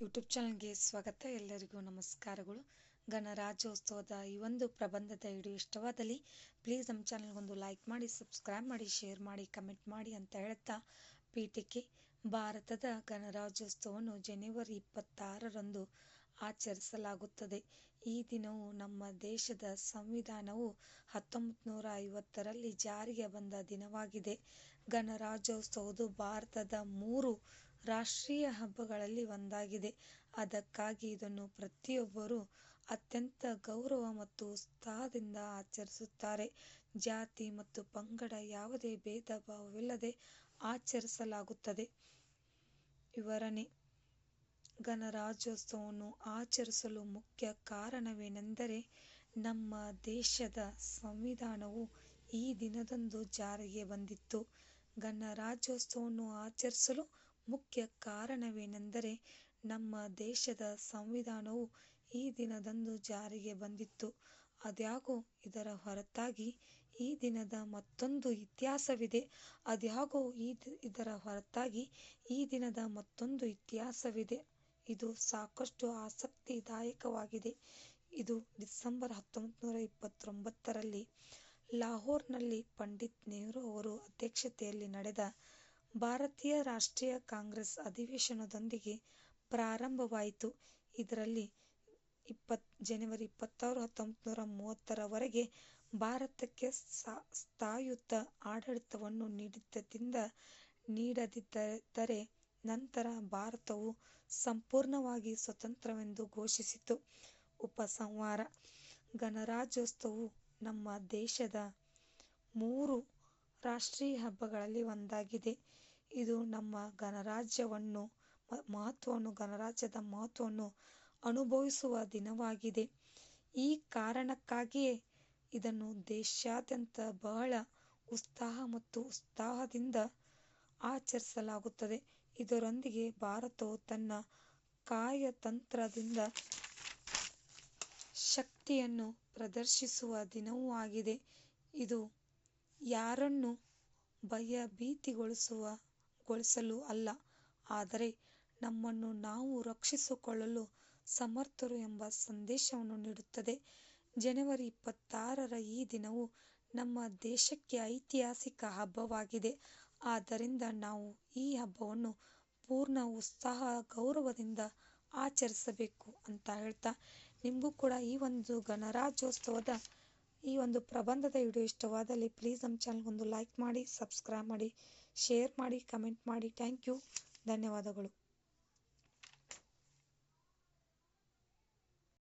YouTube ಚಾನಲ್ಗೆ ಸ್ವಾಗತ. ಎಲ್ಲರಿಗೂ ನಮಸ್ಕಾರಗಳು. ಗಣರಾಜ್ಯೋತ್ಸವದ ಈ ಒಂದು ಪ್ರಬಂಧದ ವಿಡಿಯೋ ಇಷ್ಟವಾದಲ್ಲಿ ಪ್ಲೀಸ್ ನಮ್ಮ ಚಾನಲ್ಗೊಂದು ಲೈಕ್ ಮಾಡಿ ಸಬ್ಸ್ಕ್ರೈಬ್ ಮಾಡಿ ಶೇರ್ ಮಾಡಿ ಕಮೆಂಟ್ ಮಾಡಿ ಅಂತ ಹೇಳ್ತಾ ಪೀಠಿಕೆ ಭಾರತದ ಗಣರಾಜ್ಯೋತ್ಸವವನ್ನು ಜನವರಿ ಇಪ್ಪತ್ತಾರರಂದು ಆಚರಿಸಲಾಗುತ್ತದೆ. ಈ ದಿನವು ನಮ್ಮ ದೇಶದ ಸಂವಿಧಾನವು ಹತ್ತೊಂಬತ್ತು ನೂರ ಐವತ್ತರಲ್ಲಿ ಜಾರಿಗೆ ಬಂದ ದಿನವಾಗಿದೆ. ಗಣರಾಜ್ಯೋತ್ಸವವು ಭಾರತದ ಮೂರು ರಾಷ್ಟ್ರೀಯ ಹಬ್ಬಗಳಲ್ಲಿ ಒಂದಾಗಿದೆ. ಅದಕ್ಕಾಗಿ ಇದನ್ನು ಪ್ರತಿಯೊಬ್ಬರೂ ಅತ್ಯಂತ ಗೌರವ ಮತ್ತು ಉತ್ಸಾಹದಿಂದ ಆಚರಿಸುತ್ತಾರೆ. ಜಾತಿ ಮತ್ತು ಪಂಗಡ ಯಾವುದೇ ಭೇದ ಭಾವವಿಲ್ಲದೆ ಆಚರಿಸಲಾಗುತ್ತದೆ. ವಿವರಣೆ. ಗಣರಾಜ್ಯೋತ್ಸವವನ್ನು ಆಚರಿಸಲು ಮುಖ್ಯ ಕಾರಣವೇನೆಂದರೆ ನಮ್ಮ ದೇಶದ ಸಂವಿಧಾನವು ಈ ದಿನದಂದು ಜಾರಿಗೆ ಬಂದಿತ್ತು. ಗಣರಾಜ್ಯೋತ್ಸವವನ್ನು ಆಚರಿಸಲು ಮುಖ್ಯ ಕಾರಣವೇನೆಂದರೆ ನಮ್ಮ ದೇಶದ ಸಂವಿಧಾನವು ಈ ದಿನದಂದು ಜಾರಿಗೆ ಬಂದಿತ್ತು. ಅದ್ಯಾಗೋ ಇದರ ಹೊರತಾಗಿ ಈ ದಿನದ ಮತ್ತೊಂದು ಇತಿಹಾಸವಿದೆ. ಆದಾಗ್ಯೂ ಇದರ ಹೊರತಾಗಿ ಈ ದಿನದ ಮತ್ತೊಂದು ಇತಿಹಾಸವಿದೆ. ಇದು ಸಾಕಷ್ಟು ಆಸಕ್ತಿದಾಯಕವಾಗಿದೆ. ಇದು ಡಿಸೆಂಬರ್ ಹತ್ತೊಂಬತ್ತು ನೂರ ಇಪ್ಪತ್ತೊಂಬತ್ತರಲ್ಲಿ ಲಾಹೋರ್ನಲ್ಲಿ ಪಂಡಿತ್ ನೆಹರು ಅವರು ಅಧ್ಯಕ್ಷತೆಯಲ್ಲಿ ನಡೆದ ಭಾರತೀಯ ರಾಷ್ಟ್ರೀಯ ಕಾಂಗ್ರೆಸ್ ಅಧಿವೇಶನದೊಂದಿಗೆ ಪ್ರಾರಂಭವಾಯಿತು. ಇದರಲ್ಲಿ ಇಪ್ಪತ್, ಜನವರಿ ಇಪ್ಪತ್ತಾರು ಹತ್ತೊಂಬತ್ತು ನೂರ ಮೂವತ್ತರವರೆಗೆ ಭಾರತಕ್ಕೆ ಸ್ಥಾಯುತ ಆಡಳಿತವನ್ನು ನೀಡಿದ್ದರಿಂದ ನೀಡದಿದ್ದರೆ ನಂತರ ಭಾರತವು ಸಂಪೂರ್ಣವಾಗಿ ಸ್ವತಂತ್ರವೆಂದು ಘೋಷಿಸಿತು. ಉಪಸಂಹಾರ, ಗಣರಾಜ್ಯೋತ್ಸವವು ನಮ್ಮ ದೇಶದ ಮೂರು ರಾಷ್ಟ್ರೀಯ ಹಬ್ಬಗಳಲ್ಲಿ ಒಂದಾಗಿದೆ. ಇದು ನಮ್ಮ ಗಣರಾಜ್ಯವನ್ನು ಮಹತ್ವವನ್ನು, ಗಣರಾಜ್ಯದ ಮಹತ್ವವನ್ನು ಅನುಭವಿಸುವ ದಿನವಾಗಿದೆ. ಈ ಕಾರಣಕ್ಕಾಗಿಯೇ ಇದನ್ನು ದೇಶಾದ್ಯಂತ ಬಹಳ ಉತ್ಸಾಹ ಮತ್ತು ಉತ್ಸಾಹದಿಂದ ಆಚರಿಸಲಾಗುತ್ತದೆ. ಇದರೊಂದಿಗೆ ಭಾರತವು ತನ್ನ ಕಾರ್ಯತಂತ್ರದಿಂದ ಶಕ್ತಿಯನ್ನು ಪ್ರದರ್ಶಿಸುವ ದಿನವೂ ಆಗಿದೆ. ಇದು ಯಾರನ್ನೂ ಭಯಭೀತಗೊಳಿಸಲು ಅಲ್ಲ. ಆದರೆ ನಮ್ಮನ್ನು ನಾವು ರಕ್ಷಿಸಿಕೊಳ್ಳಲು ಸಮರ್ಥರು ಎಂಬ ಸಂದೇಶವನ್ನು ನೀಡುತ್ತದೆ. ಜನವರಿ ಇಪ್ಪತ್ತಾರರ ಈ ದಿನವು ನಮ್ಮ ದೇಶಕ್ಕೆ ಐತಿಹಾಸಿಕ ಹಬ್ಬವಾಗಿದೆ. ಆದ್ದರಿಂದ ನಾವು ಈ ಹಬ್ಬವನ್ನು ಪೂರ್ಣ ಉತ್ಸಾಹ, ಗೌರವದಿಂದ ಆಚರಿಸಬೇಕು ಅಂತ ಹೇಳ್ತಾ, ನಿಮಗೂ ಕೂಡ ಈ ಒಂದು ಗಣರಾಜ್ಯೋತ್ಸವದ ಈ ಒಂದು ಪ್ರಬಂಧದ ವಿಡಿಯೋ ಇಷ್ಟವಾದಲ್ಲಿ ಪ್ಲೀಸ್ ನಮ್ಮ ಚಾನಲ್ಗೊಂದು ಲೈಕ್ ಮಾಡಿ ಸಬ್ಸ್ಕ್ರೈಬ್ ಮಾಡಿ ಶೇರ್ ಮಾಡಿ ಕಮೆಂಟ್ ಮಾಡಿ. ಥ್ಯಾಂಕ್ ಯು ಧನ್ಯವಾದಗಳು.